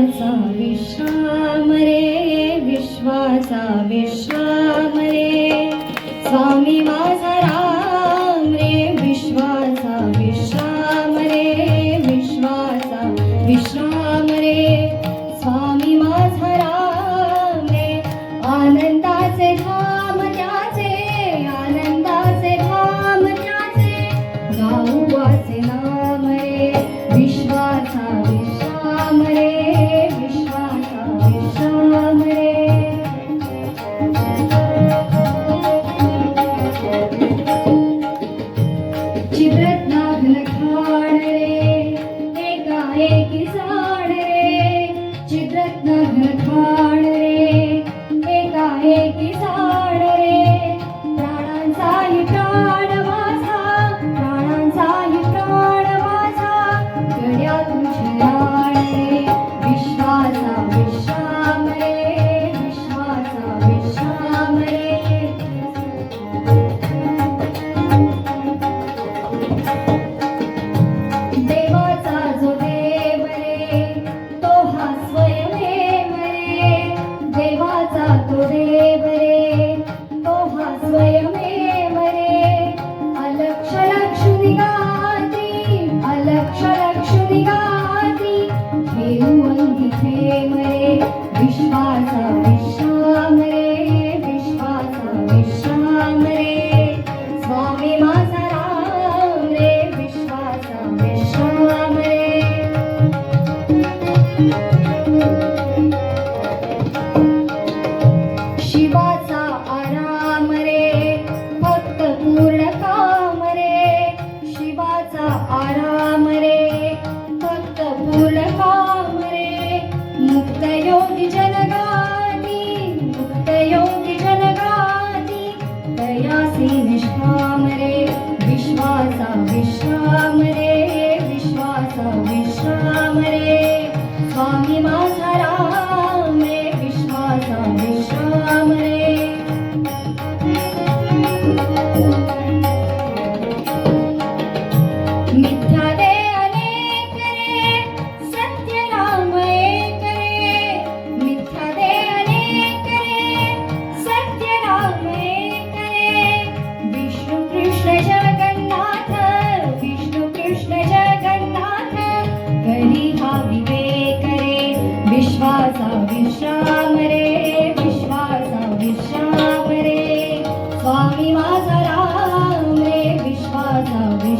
विश्वासा विश्राम रे विश्वासा विश्राम रे स्वामी माझा राम रे विश्वासा विश्राम रे विश्वासा विश्राम रे स्वामी माझा राम रे आनंदाचे धाम त्याचे आनंदाचे धाम त्याचे. गाऊ वाचे किसान साडे चित्रत्न घटवाड रे एका हे किसान अलक्षलक्षुनिगाति अलक्षलक्षुनिगा मुक्त योगी जनगा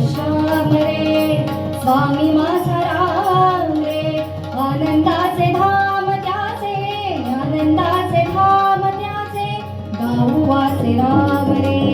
आयुष्याम रे स्वामी माझा राम रे आनंदाचे धाम त्याचे आनंदाचे धाम त्याचे गाऊवाचे राम रे